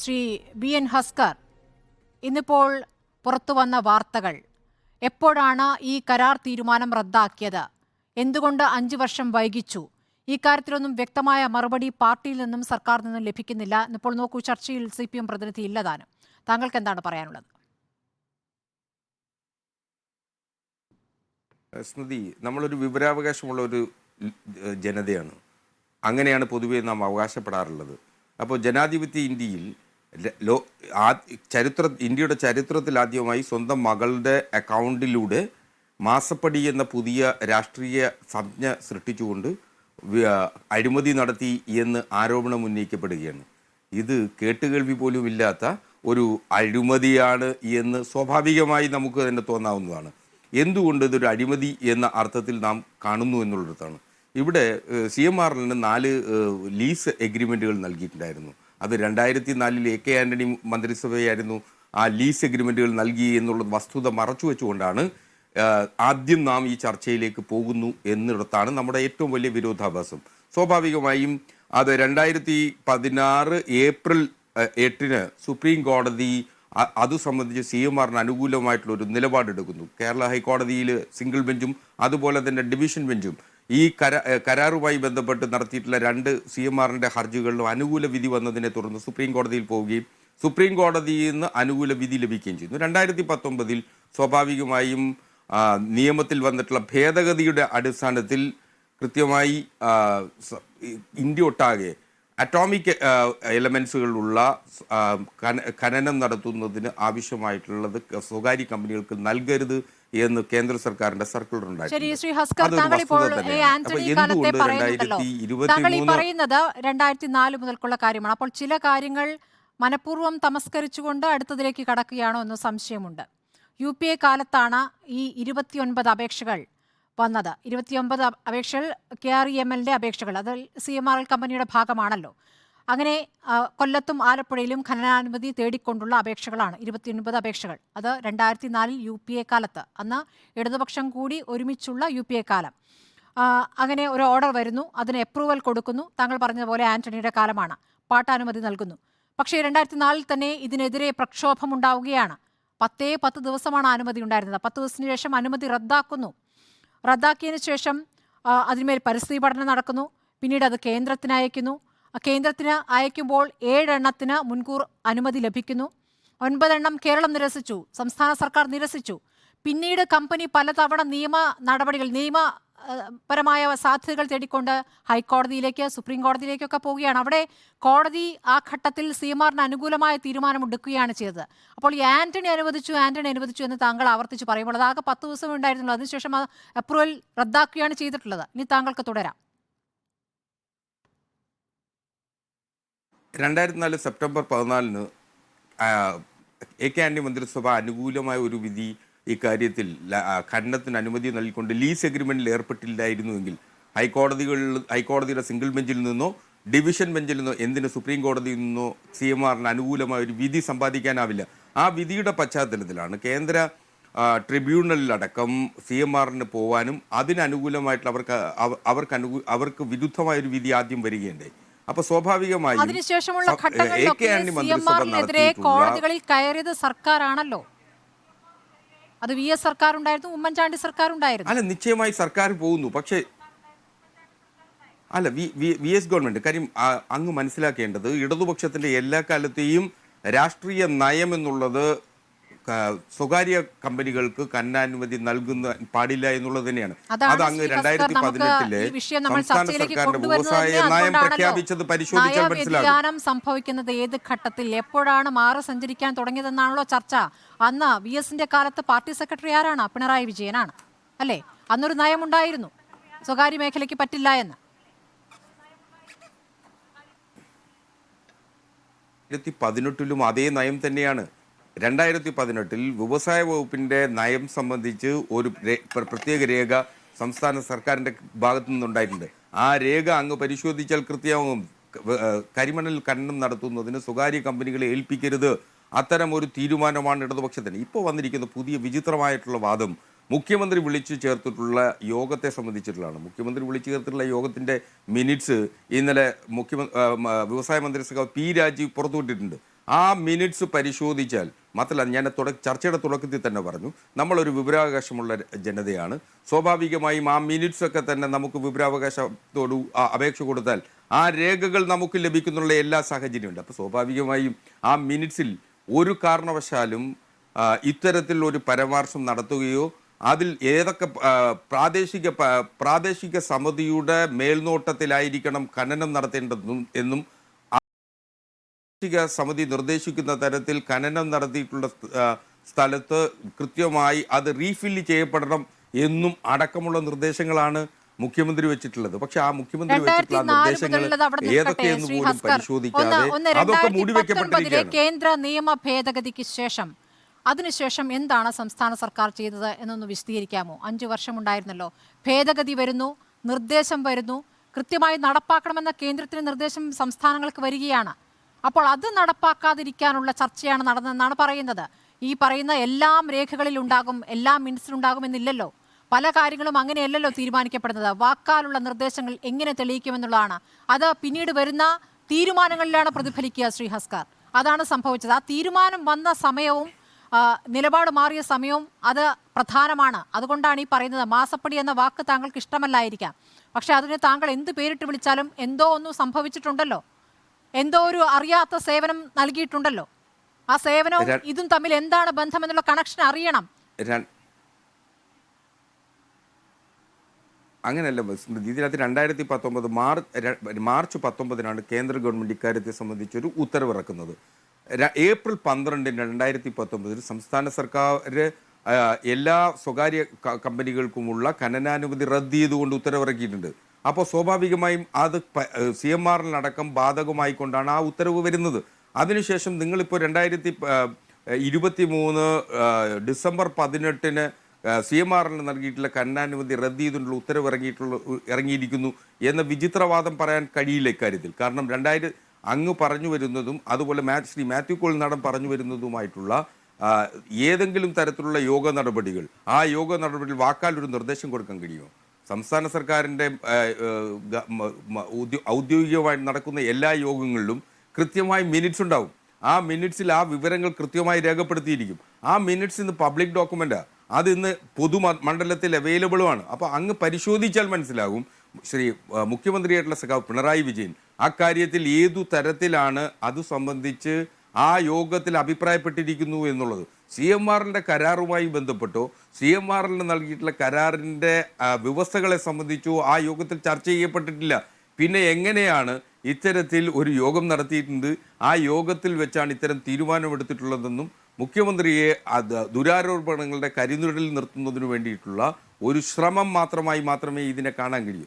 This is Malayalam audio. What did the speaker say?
ശ്രീ ബി എൻ ഹസ്കർ ഇന്നിപ്പോൾ പുറത്തു വന്ന വാർത്തകൾ. എപ്പോഴാണ് ഈ കരാർ തീരുമാനം റദ്ദാക്കിയത്? എന്തുകൊണ്ട് അഞ്ചു വർഷം വൈകിച്ചു? ഈ കാര്യത്തിലൊന്നും വ്യക്തമായ മറുപടി പാർട്ടിയിൽ നിന്നും സർക്കാർ നിന്നും ലഭിക്കുന്നില്ല. ഇന്നിപ്പോൾ നോക്കൂ ചർച്ചയിൽ സി പി എം പ്രതിനിധി ഇല്ലതാനും താങ്കൾക്ക് എന്താണ് പറയാനുള്ളത്? സ്മൃതി നമ്മളൊരു വിവരാവകാശമുള്ള ഒരു ജനതയാണ്. അങ്ങനെയാണ് പൊതുവേ നാം അവകാശപ്പെടാറുള്ളത്. അപ്പോൾ ജനാധിപത്യ ഇന്ത്യയിൽ ല- ആ ചരിത്ര ഇന്ത്യയുടെ ചരിത്രത്തിൽ ആദ്യമായി സ്വന്തം മകളുടെ അക്കൗണ്ടിലൂടെ മാസപ്പടി എന്ന പുതിയ രാഷ്ട്രീയ സംജ്ഞ സൃഷ്ടിച്ചുകൊണ്ട് അഴിമതി നടത്തി എന്ന് ആരോപണം ഉന്നയിക്കപ്പെടുകയാണ്. ഇത് കേട്ടുകേൾവി പോലും ഇല്ലാത്ത ഒരു അഴിമതിയാണ് എന്ന് സ്വാഭാവികമായി നമുക്ക് തന്നെ തോന്നാവുന്നതാണ്. എന്തുകൊണ്ട് ഇതൊരു അഴിമതി എന്ന അർത്ഥത്തിൽ നാം കാണുന്നു എന്നുള്ളിടത്താണ്. ഇവിടെ സി എം ആറിന് നാല് ലീസ് എഗ്രിമെന്റുകൾ നൽകിയിട്ടുണ്ടായിരുന്നു. അത് രണ്ടായിരത്തി നാലിൽ എ കെ ആന്റണി മന്ത്രിസഭയായിരുന്നു ആ ലീസ് അഗ്രിമെന്റുകൾ നൽകി എന്നുള്ള വസ്തുത മറച്ചു വെച്ചുകൊണ്ടാണ് ആദ്യം നാം ഈ ചർച്ചയിലേക്ക് പോകുന്നു എന്നിടത്താണ് നമ്മുടെ ഏറ്റവും വലിയ വിരോധാഭാസം. സ്വാഭാവികമായും അത് രണ്ടായിരത്തി പതിനാറ് ഏപ്രിൽ എട്ടിന് സുപ്രീം കോടതി അത് സംബന്ധിച്ച് സി എം ആറിന് അനുകൂലമായിട്ടുള്ള ഒരു നിലപാടെടുക്കുന്നു. കേരള ഹൈക്കോടതിയിൽ സിംഗിൾ ബെഞ്ചും അതുപോലെ തന്നെ ഡിവിഷൻ ബെഞ്ചും. ഈ കരാ കരാറുമായി ബന്ധപ്പെട്ട് നടത്തിയിട്ടുള്ള രണ്ട് സി എം ആറിന്റെ ഹർജികളിലും അനുകൂല വിധി വന്നതിനെ തുടർന്ന് സുപ്രീം കോടതിയിൽ പോവുകയും സുപ്രീം കോടതിയിൽ നിന്ന് അനുകൂല വിധി ലഭിക്കുകയും ചെയ്യുന്നു രണ്ടായിരത്തി പത്തൊമ്പതിൽ സ്വാഭാവികമായും നിയമത്തിൽ വന്നിട്ടുള്ള ഭേദഗതിയുടെ അടിസ്ഥാനത്തിൽ കൃത്യമായി ഇന്ത്യ ഒട്ടാകെ അറ്റോമിക് എലമെൻസുകളുള്ള ഖന- ഖനനം നടത്തുന്നതിന് ആവശ്യമായിട്ടുള്ളത് സ്വകാര്യ കമ്പനികൾക്ക് നൽകരുത് എന്ന് കേന്ദ്ര സർക്കാരിന്റെ സർക്കുലർ ഉണ്ടായിരുന്നു പറയുന്നത് രണ്ടായിരത്തി നാല് മുതൽക്കുള്ള കാര്യമാണ്. അപ്പോൾ ചില കാര്യങ്ങൾ മനഃപൂർവം തമസ്കരിച്ചുകൊണ്ട് അടുത്തതിലേക്ക് കടക്കുകയാണോ എന്ന് സംശയമുണ്ട്. യു പി എ കാലത്താണ് ഈ ഇരുപത്തിയൊൻപത് അപേക്ഷകൾ വന്നത്. ഇരുപത്തിയൊമ്പത് അപ- അപേക്ഷകൾ കെ ആർ ഇ എം എല്ലിന്റെ അപേക്ഷകൾ. അത് സി എം ആർ എൽ കമ്പനിയുടെ ഭാഗമാണല്ലോ. അങ്ങനെ കൊല്ലത്തും ആലപ്പുഴയിലും ഖനനാനുമതി തേടിക്കൊണ്ടുള്ള അപേക്ഷകളാണ്. ഇരുപത്തിയൊൻപത് അപേക്ഷകൾ. അത് രണ്ടായിരത്തി നാലിൽ യു പി എ കാലത്ത്. അന്ന് ഇടതുപക്ഷം കൂടി ഒരുമിച്ചുള്ള യു പി എ കാലം. അങ്ങനെ ഒരു ഓർഡർ വരുന്നു. അതിന് അപ്രൂവൽ കൊടുക്കുന്നു. താങ്കൾ പറഞ്ഞതുപോലെ ആന്റണിയുടെ കാലമാണ്. പാട്ടാനുമതി നൽകുന്നു. പക്ഷേ രണ്ടായിരത്തി നാലിൽ തന്നെ ഇതിനെതിരെ പ്രക്ഷോഭം ഉണ്ടാവുകയാണ് പത്തേ പത്ത് ദിവസമാണ് അനുമതി ഉണ്ടായിരുന്നത്. പത്ത് ദിവസത്തിന് ശേഷം അനുമതി റദ്ദാക്കുന്നു. റദ്ദാക്കിയതിനു ശേഷം അതിന്മേൽ പരിസ്ഥിതി പഠനം നടക്കുന്നു. പിന്നീട് അത് കേന്ദ്രത്തിന് അയക്കുന്നു. കേന്ദ്രത്തിന് അയക്കുമ്പോൾ ഏഴെണ്ണത്തിന് മുൻകൂർ അനുമതി ലഭിക്കുന്നു. ഒൻപതെണ്ണം കേരളം നിരസിച്ചു സംസ്ഥാന സർക്കാർ നിരസിച്ചു. പിന്നീട് കമ്പനി പലതവണ നിയമ നടപടികൾ നിയമ പരമായ സാധ്യതകൾ തേടിക്കൊണ്ട് ഹൈക്കോടതിയിലേക്ക് സുപ്രീം കോടതിയിലേക്കൊക്കെ പോവുകയാണ്. അവിടെ കോടതി ആ ഘട്ടത്തിൽ സി അനുകൂലമായ തീരുമാനം തീരുമാനമെടുക്കുകയാണ് ചെയ്തത്. അപ്പോൾ ഈ ആന്റണി അനുവദിച്ചു ആന്റണി അനുവദിച്ചു എന്ന് താങ്കൾ ആവർത്തിച്ച് പറയുമ്പോൾ അത് ആകെ പത്ത് ദിവസം ഉണ്ടായിരുന്നുള്ളൂ. അതിനുശേഷം അപ്രൂവൽ റദ്ദാക്കുകയാണ് ചെയ്തിട്ടുള്ളത്. ഇനി താങ്കൾക്ക് തുടരാം. രണ്ടായിരത്തി നാല് സെപ്റ്റംബർ പതിനാലിന് എ കെ ആന്റണി മന്ത്രിസഭ അനുകൂലമായ ഒരു വിധി ഇക്കാര്യത്തിൽ ഖനനത്തിന് അനുമതി നൽകിക്കൊണ്ട് ലീസ് എഗ്രിമെന്റിൽ ഏർപ്പെട്ടില്ലായിരുന്നുവെങ്കിൽ ഹൈക്കോടതികളിൽ ഹൈക്കോടതിയുടെ സിംഗിൾ ബെഞ്ചിൽ നിന്നോ ഡിവിഷൻ ബെഞ്ചിൽ നിന്നോ എന്തിന് സുപ്രീം കോടതിയിൽ നിന്നോ സി എം ആറിന് അനുകൂലമായ ഒരു വിധി സമ്പാദിക്കാനാവില്ല. ആ വിധിയുടെ പശ്ചാത്തലത്തിലാണ് കേന്ദ്ര ട്രിബ്യൂണലിലടക്കം സി എം ആറിന് പോവാനും അതിനനുകൂലമായിട്ടുള്ള അവർക്ക് അവർക്ക് അനുകൂ അവർക്ക് വിരുദ്ധമായ ഒരു വിധി ആദ്യം വരികയുണ്ടായി. അപ്പൊ സ്വാഭാവികമായി അതിനുശേഷമുള്ള ഘട്ടങ്ങളിലൊക്കെ കോടതികളിൽ കയറിയത് സർക്കാരാണല്ലോ. അത് വി എസ് സർക്കാർ ഉണ്ടായിരുന്നു ഉമ്മൻചാണ്ടി സർക്കാർ ഉണ്ടായിരുന്നു അല്ല നിശ്ചയമായി സർക്കാർ പോകുന്നു. പക്ഷേ അല്ല വി വി- എസ് ഗവൺമെന്റ് കാര്യം അങ്ങ് മനസ്സിലാക്കേണ്ടത് ഇടതുപക്ഷത്തിന്റെ എല്ലാ കാലത്തെയും രാഷ്ട്രീയ നയം എന്നുള്ളത് സ്വകാര്യ കമ്പനികൾക്ക് കന്നാനുമതി നൽകുന്ന പാടില്ല എന്നുള്ളത് തന്നെയാണ്. അത് അങ്ങ് രണ്ടായിരത്തി പതിനെട്ടിലെ സംസ്ഥാന സർക്കാരിന്റെ വ്യവസായ നയം. പ്രഖ്യാപിച്ചത് പരിശോധിച്ചാൽ മനസ്സിലാകും. സംഭവിക്കുന്നത് ഏത് ഘട്ടത്തിൽ എപ്പോഴാണ് മാറി സഞ്ചരിക്കാൻ തുടങ്ങിയതെന്നാണല്ലോ ചർച്ച. അന്ന് വി എസിന്റെ കാലത്ത് പാർട്ടി സെക്രട്ടറി ആരാണ്? പിണറായി വിജയനാണ്. അല്ലേ? അന്നൊരു നയമുണ്ടായിരുന്നു. സ്വകാര്യ മേഖലയ്ക്ക് പറ്റില്ല എന്ന്. രണ്ടായിരത്തി പതിനെട്ടിലും അതേ നയം തന്നെയാണ്. രണ്ടായിരത്തി പതിനെട്ടിൽ വ്യവസായ വകുപ്പിന്റെ നയം സംബന്ധിച്ച് ഒരു പ്രത്യേക രേഖ സംസ്ഥാന സർക്കാരിന്റെ ഭാഗത്തു നിന്നുണ്ടായിട്ടുണ്ട്. ആ രേഖ അങ്ങ് പരിശോധിച്ചാൽ കൃത്യമാകും. കരിമണൽ ഖനനം നടത്തുന്നതിന് സ്വകാര്യ കമ്പനികളെ ഏൽപ്പിക്കരുത്. അത്തരം ഒരു തീരുമാനമാണ് ഇടതുപക്ഷത്തിന്. ഇപ്പോൾ വന്നിരിക്കുന്ന പുതിയ വിചിത്രമായിട്ടുള്ള വാദം മുഖ്യമന്ത്രി വിളിച്ചു ചേർത്തിട്ടുള്ള യോഗത്തെ സംബന്ധിച്ചിട്ടുള്ളതാണ്. മുഖ്യമന്ത്രി വിളിച്ചു ചേർത്തിട്ടുള്ള യോഗത്തിന്റെ മിനിറ്റ്സ് ഇന്നലെ മുഖ്യമന്ത്രി വ്യവസായ മന്ത്രിസഭ പി രാജീവ് പുറത്തുവിട്ടിട്ടുണ്ട്. ആ മിനിറ്റ്സ് പരിശോധിച്ചാൽ മാത്രമല്ല ഞാൻ തുട ചർച്ചയുടെ തുടക്കത്തിൽ തന്നെ പറഞ്ഞു നമ്മളൊരു വിവരാവകാശമുള്ള ജനതയാണ്. സ്വാഭാവികമായും ആ മിനിറ്റ്സൊക്കെ തന്നെ നമുക്ക് വിവരാവകാശത്തോട് അപേക്ഷ കൊടുത്താൽ ആ രേഖകൾ നമുക്ക് ലഭിക്കുന്നുള്ള എല്ലാ സാഹചര്യമുണ്ട്. അപ്പോൾ സ്വാഭാവികമായും ആ മിനിറ്റ്സിൽ ഒരു കാരണവശാലും ഇത്തരത്തിൽ ഒരു പരാമർശം നടത്തുകയോ അതിൽ ഏതൊക്കെ പ്രാദേശിക പ്രാദേശിക സമിതിയുടെ മേൽനോട്ടത്തിലായിരിക്കണം ഖനനം നടത്തേണ്ടതും എന്നും പ്രാദേശിക സമിതി നിർദ്ദേശിക്കുന്ന തരത്തിൽ ഖനനം നടത്തിയിട്ടുള്ള സ്ഥലത്ത് കൃത്യമായി അത് റീഫില്ല് ചെയ്യപ്പെടണം എന്നും അടക്കമുള്ള നിർദ്ദേശങ്ങളാണ് മുഖ്യമന്ത്രി വെച്ചിട്ടുള്ളത്. പക്ഷെ ആ മുഖ്യമന്ത്രി വെച്ചിട്ടുള്ള നിർദ്ദേശങ്ങൾ ഏതൊക്കെയെന്ന് പോലും പരിശോധിക്കാതെ അതൊക്കെ മൂടിവെക്കപ്പെട്ടിരിക്കുകയാണ് കേന്ദ്ര നിയമ ഭേദഗതിക്ക് ശേഷം അതിനുശേഷം എന്താണ് സംസ്ഥാന സർക്കാർ ചെയ്തത് എന്നൊന്ന് വിശദീകരിക്കാമോ? അഞ്ചു വർഷമുണ്ടായിരുന്നല്ലോ. ഭേദഗതി വരുന്നു നിർദ്ദേശം വരുന്നു കൃത്യമായി നടപ്പാക്കണമെന്ന കേന്ദ്രത്തിന് നിർദ്ദേശം സംസ്ഥാനങ്ങൾക്ക് വരികയാണ്. അപ്പോൾ അത് നടപ്പാക്കാതിരിക്കാനുള്ള ചർച്ചയാണ് നടന്നതെന്നാണ് പറയുന്നത്. ഈ പറയുന്ന എല്ലാം രേഖകളിൽ ഉണ്ടാകും എല്ലാം മിനിറ്റ്സിലുണ്ടാകും എന്നില്ലല്ലോ. പല കാര്യങ്ങളും അങ്ങനെയല്ലല്ലോ തീരുമാനിക്കപ്പെടുന്നത്. വാക്കാലുള്ള നിർദ്ദേശങ്ങൾ എങ്ങനെ തെളിയിക്കുമെന്നുള്ളതാണ്. അത് പിന്നീട് വരുന്ന തീരുമാനങ്ങളിലാണ് പ്രതിഫലിക്കുക ശ്രീ ഹസ്കർ അതാണ് സംഭവിച്ചത്. ആ തീരുമാനം വന്ന സമയവും നിലപാട് മാറിയ സമയവും അത് പ്രധാനമാണ്. അതുകൊണ്ടാണ് ഈ പറയുന്നത്. മാസപ്പടി എന്ന വാക്ക് താങ്കൾക്ക് ഇഷ്ടമല്ലായിരിക്കാം. പക്ഷെ അതിന് താങ്കൾ എന്ത് പേരിട്ട് വിളിച്ചാലും എന്തോ ഒന്നും സംഭവിച്ചിട്ടുണ്ടല്ലോ. എന്തോ ഒരു അറിയാത്ത സേവനം നൽകിയിട്ടുണ്ടല്ലോ. ആ സേവനവും ഇതും തമ്മിൽ എന്താണ് ബന്ധം എന്നുള്ള കണക്ഷൻ അറിയണം അങ്ങനെയല്ല ഇതിനകത്ത് രണ്ടായിരത്തി പത്തൊമ്പത് മാർച്ച് മാർച്ച് പത്തൊമ്പതിനാണ് കേന്ദ്ര ഗവൺമെന്റ് ഇക്കാര്യത്തെ സംബന്ധിച്ചൊരു ഉത്തരവിറക്കുന്നത് ഏപ്രിൽ പന്ത്രണ്ടിന് രണ്ടായിരത്തി പത്തൊമ്പതിൽ സംസ്ഥാന സർക്കാർ എല്ലാ സ്വകാര്യ കമ്പനികൾക്കുമുള്ള ഖനനാനുമതി റദ്ദ് ചെയ്തുകൊണ്ട് ഉത്തരവിറക്കിയിട്ടുണ്ട്. അപ്പോൾ സ്വാഭാവികമായും അത് സി എം ആറിനടക്കം ബാധകമായിക്കൊണ്ടാണ് ആ ഉത്തരവ് വരുന്നത്. അതിനുശേഷം നിങ്ങളിപ്പോൾ രണ്ടായിരത്തി ഇരുപത്തി മൂന്ന് ഡിസംബർ പതിനെട്ടിന് സി എം ആറിന് നൽകിയിട്ടുള്ള കന്നാനുമതി റദ്ദ് ഉത്തരവ് ഇറങ്ങിയിട്ടുള്ള ഇറങ്ങിയിരിക്കുന്നു എന്ന വിചിത്രവാദം പറയാൻ കഴിയില്ല ഇക്കാര്യത്തിൽ. കാരണം രണ്ടായിരം അങ്ങ് പറഞ്ഞു വരുന്നതും അതുപോലെ മാ ശ്രീ മാത്യു കോൾനാടൻ പറഞ്ഞു വരുന്നതുമായിട്ടുള്ള ഏതെങ്കിലും തരത്തിലുള്ള യോഗ നടപടികൾ ആ യോഗ നടപടിയിൽ വാക്കാൽ ഒരു നിർദ്ദേശം കൊടുക്കാൻ കഴിയുമോ? സംസ്ഥാന സർക്കാരിന്റെ ഔദ്യോഗികമായി നടക്കുന്ന എല്ലാ യോഗങ്ങളിലും കൃത്യമായി മിനിറ്റ്സ് ഉണ്ടാവും. ആ മിനിറ്റ്സിൽ ആ വിവരങ്ങൾ കൃത്യമായി രേഖപ്പെടുത്തിയിരിക്കും. ആ മിനിറ്റ്സ് ഇന്ന് പബ്ലിക് ഡോക്യുമെന്റാണ് അത് ഇന്ന് പൊതു മണ്ഡലത്തിൽ അവൈലബിളുമാണ് അപ്പോൾ അങ്ങ് പരിശോധിച്ചാൽ മനസ്സിലാകും. ശ്രീ മുഖ്യമന്ത്രിയായിട്ടുള്ള സഖാവ് പിണറായി വിജയൻ അക്കാര്യത്തിൽ ഏതു തരത്തിലാണ് അത് സംബന്ധിച്ച് ആ യോഗത്തിൽ അഭിപ്രായപ്പെട്ടിരിക്കുന്നു എന്നുള്ളത്. സി എം ആറിന്റെ കരാറുമായി ബന്ധപ്പെട്ടോ. സി എം ആറിന് നൽകിയിട്ടുള്ള കരാറിന്റെ വ്യവസ്ഥകളെ സംബന്ധിച്ചോ ആ യോഗത്തിൽ ചർച്ച ചെയ്യപ്പെട്ടിട്ടില്ല. പിന്നെ എങ്ങനെയാണ് ഇത്തരത്തിൽ ഒരു യോഗം നടത്തിയിട്ടുണ്ട്? ആ യോഗത്തിൽ വെച്ചാണ് ഇത്തരം തീരുമാനമെടുത്തിട്ടുള്ളതെന്നും മുഖ്യമന്ത്രിയെ ദുരാരോപണങ്ങളുടെ കരിനുരലിൽ നിർത്തുന്നതിനു വേണ്ടിയിട്ടുള്ള ഒരു ശ്രമം മാത്രമായി മാത്രമേ ഇതിനെ കാണാൻ കഴിയൂ.